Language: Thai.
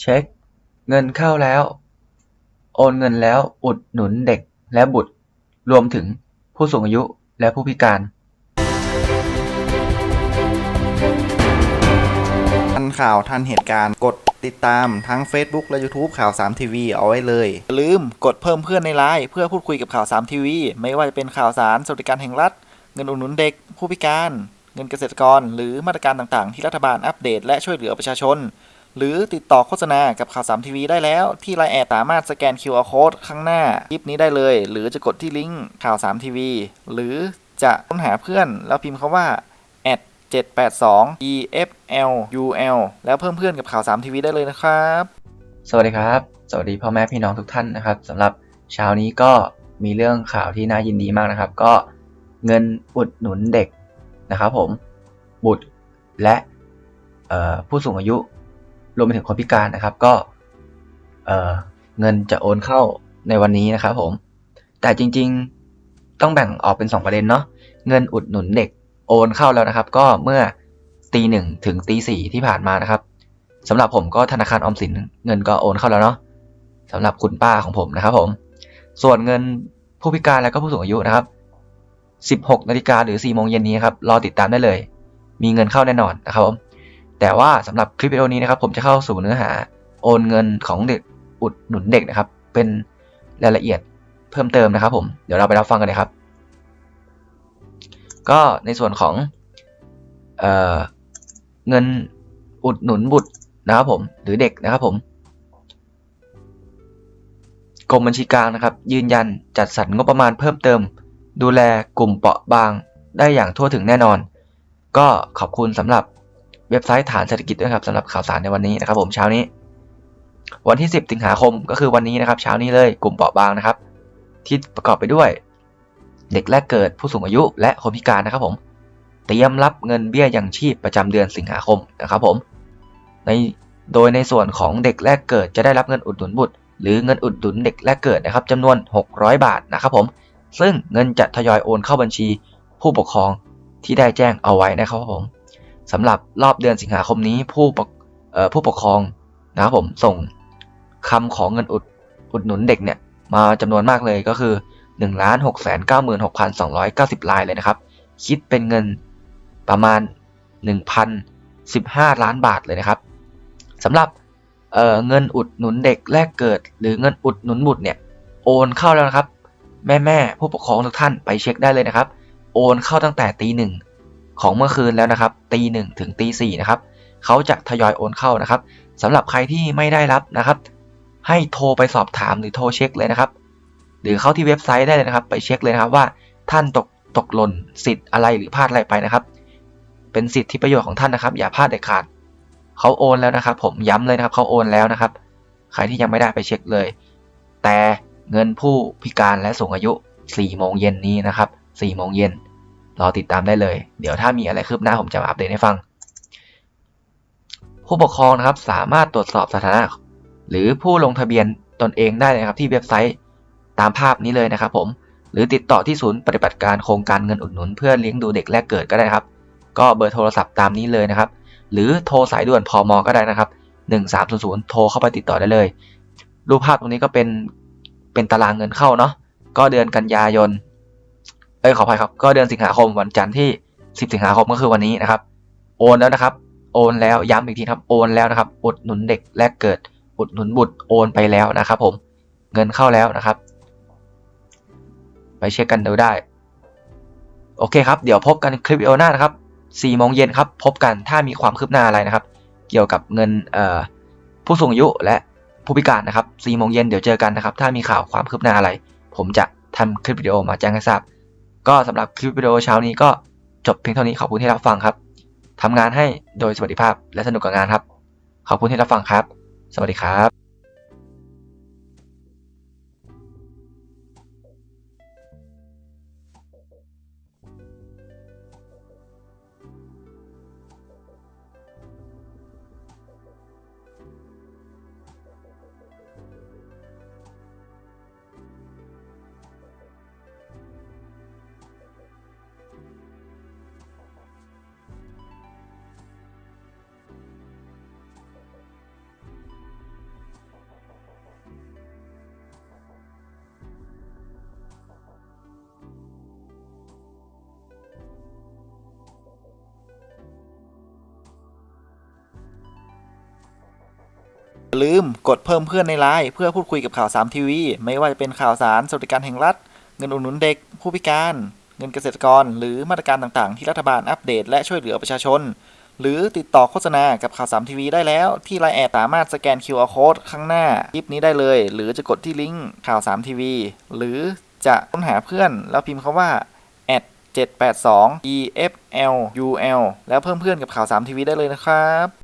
เช็ค เงินเข้าแล้ว โอนเงินแล้ว อุดหนุนเด็กและบุตร รวมถึงผู้สูงอายุและผู้พิการ ทันข่าวทันเหตุการณ์กดติดตามทั้ง Facebook และ YouTube ข่าว 3 ทีวีเอาไว้เลย อย่าลืมกดเพิ่มเพื่อนในไลน์เพื่อพูดคุยกับข่าว 3 ทีวี ไม่ว่าจะเป็นข่าวสารสวัสดิการแห่งรัฐ เงินอุดหนุนเด็ก ผู้พิการ เงินเกษตรกร หรือมาตรการต่างๆ ที่รัฐบาลอัปเดตและช่วยเหลือประชาชน หรือติดต่อโฆษณากับข่าว3ทีวีได้แล้ว ที่ไลน์แอดสามารถสแกน QR Code ข้างหน้าคลิปนี้ได้เลย หรือจะกดที่ลิงก์ข่าว3ทีวีหรือจะค้นหาเพื่อน แล้วพิมพ์คาว่า782 EFLUL แล้วเพิ่มเพื่อนกับข่าว3ทีวีได้เลยนะครับ สวัสดีครับ สวัสดีพ่อแม่พี่น้องทุกท่านนะครับสำหรับเช้านี้ก็มีเรื่องข่าวที่น่ายินดีมากนะครับ ก็เงินอุดหนุนเด็กนะครับผมบุตรและผู้สูงอายุ รวมไปถึงคนพิการนะครับ ก็เออเงินจะโอนเข้าในวันนี้นะครับผม แต่จริงๆต้องแบ่งออกเป็น 2 ประเด็นเนาะเงินอุดหนุนเด็กโอนเข้าแล้วนะครับ ก็เมื่อตีหนึ่งถึงตีสี่ที่ผ่านมานะครับสำหรับผมก็ธนาคารออมสินเงินก็โอนเข้าแล้วเนาะสำหรับคุณป้าของผมนะครับ ผม ส่วนเงินผู้พิการและก็ผู้สูงอายุนะครับ16นาฬิกาหรือ4โมงเย็นนี้ครับรอติดตามได้เลย มีเงินเข้าแน่นอนนะครับผม แต่ว่าสำหรับคลิปวิดีโอนี้นะครับผมจะเข้าสู่เนื้อหาโอนเงินของเด็กอุดหนุนเด็กนะครับ เป็นรายละเอียดเพิ่มเติมนะครับ ผมเดี๋ยวเราไปรับฟังกันเลยครับ ก็ในส่วนของเออเงินอุดหนุนบุตรนะครับผมหรือเด็กนะครับผมกรมบัญชีกลางนะครับ ยืนยันจัดสรรงบประมาณเพิ่มเติม ดูแลกลุ่มเปราะบางได้อย่างทั่วถึงแน่นอน ก็ขอบคุณสำหรับ เว็บไซต์ฐานเศรษฐกิจด้วยครับสำหรับข่าวสารในวันนี้นะครับ ผมเช้านี้ วันที่ 10สิงหาคมก็คือวันนี้นะครับ เช้านี้เลยกลุ่มเปราะบางนะครับ ที่ประกอบไปด้วย เด็กแรกเกิดผู้สูงอายุ และคนพิการนะครับ ผมเตรียมรับเงินเบี้ยยังชีพประจำเดือนสิงหาคมนะครับ ผม ในโดยในส่วนของเด็กแรกเกิดจะได้รับเงินอุดหนุนบุตร หรือเงินอุดหนุนเด็กแรกเกิดนะครับจำนวน 600 บาทนะครับ ผม ซึ่งเงินจะทยอยโอนเข้าบัญชี ผู้ปกครองที่ได้แจ้งเอาไว้นะครับผม สำหรับรอบเดือนสิงหาคมนี้ผู้ปกผู้ปกครองนะครับผมส่งคำของเงินอุดอุดหนุนเด็กเนี่ยมาจำนวนมากเลยก็คือ1 6 9 6 2 9 0รายเลยนะครับ คิดเป็นเงินประมาณ 1,015 ล้านบาทเลยนะครับสำหรับเเงินอุดหนุนเด็กแรกเกิด หรือเงินอุดหนุนบุตรเนี่ยโอนเข้าแล้วนะครับ แม่แม่ผู้ปกครองทุกท่านไปเช็คได้เลยนะครับ โอนเข้าตั้งแต่ตีหนึ่ง ของเมื่อคืนแล้วนะครับตีหนึ่งถึงตีสี่นะครับเขาจะทยอยโอนเข้านะครับสำหรับใครที่ไม่ได้รับนะครับ ให้โทรไปสอบถามหรือโทรเช็คเลยนะครับ หรือเข้าที่เว็บไซต์ได้เลยนะครับ ไปเช็คเลยนะครับว่าท่านตกตกหล่นสิทธิ์อะไรหรือพลาดอะไรไปนะครับ เป็นสิทธิประโยชน์ของท่านนะครับ อย่าพลาดเด็ดขาดเขาโอนแล้วนะครับ ผมย้ำเลยนะครับเขาโอนแล้วนะครับ ใครที่ยังไม่ได้ไปเช็คเลย แต่เงินผู้พิการและสูงอายุ4โมงเย็นนี้นะครับ4โมงเย็น รอติดตามได้เลย เดี๋ยวถ้ามีอะไรคืบหน้าผมจะมาอัปเดตให้ฟัง ผู้ปกครองนะครับสามารถตรวจสอบสถานะ หรือผู้ลงทะเบียนตนเองได้เลยนะครับที่เว็บไซต์ตามภาพนี้เลยนะครับ ผม หรือติดต่อที่ศูนย์ปฏิบัติการโครงการเงินอุดหนุน เพื่อเลี้ยงดูเด็กแรกเกิดก็ได้ครับ ก็เบอร์โทรศัพท์ตามนี้เลยนะครับ หรือโทรสายด่วนพมก็ได้นะครับ1300 โทรเข้าไปติดต่อได้เลย รูปภาพตรงนี้ก็เป็นเป็นตารางเงินเข้าเนาะก็เดือนกันยายน เอ้ยขออภัยครับก็เดือนสิงหาคมวันจันทร์ที่ 10 สิงหาคมก็คือวันนี้นะครับ โอนแล้วนะครับ โอนแล้วย้ำอีกทีครับโอนแล้วนะครับ อุดหนุนเด็กแรกเกิด อุดหนุนบุตรโอนไปแล้วนะครับ ผมเงินเข้าแล้วนะครับ ไปเช็คกันดูได้ โอเคครับ เดี๋ยวพบกันคลิปวิดีโอหน้านะครับ4โมงเย็นครับ พบกันถ้ามีความคืบหน้าอะไรนะครับ เกี่ยวกับเงินผู้สูงอายุและผู้พิการนะครับ4โมงเย็นเดี๋ยวเจอกันนะครับ ถ้ามีข่าวความคืบหน้าอะไร ผมจะทำคลิปวิดีโอมาแจ้งให้ทราบ ก็สำหรับคลิปวิดีโอเช้านี้ก็จบเพียงเท่านี้ขอบคุณที่รับฟังครับทำงานให้โดยสวัสดิภาพและสนุกกับงานครับ ขอบคุณที่รับฟังครับ สวัสดีครับ อย่าลืมกดเพิ่มเพื่อนในไลน์เพื่อพูดคุยกับข่าวสามทีวี ไม่ว่าจะเป็นข่าวสารสวัสดิการแห่งรัฐ เงินอุดหนุนเด็ก ผู้พิการ เงินเกษตรกร หรือมาตรการต่างๆ ที่รัฐบาลอัปเดตและช่วยเหลือประชาชน หรือติดต่อโฆษณากับข่าวสามทีวีได้แล้ว ที่ไลน์แอดสามารถสแกน QR Code ข้างหน้าคลิปนี้ได้เลย หรือจะกดที่ลิงก์ข่าวสามทีวี หรือจะค้นหาเพื่อนแล้วพิมพ์คาว่า 782 EFLUL แล้วเพิ่มเพื่อนกับข่าว 3 ทีวีได้เลยนะครับ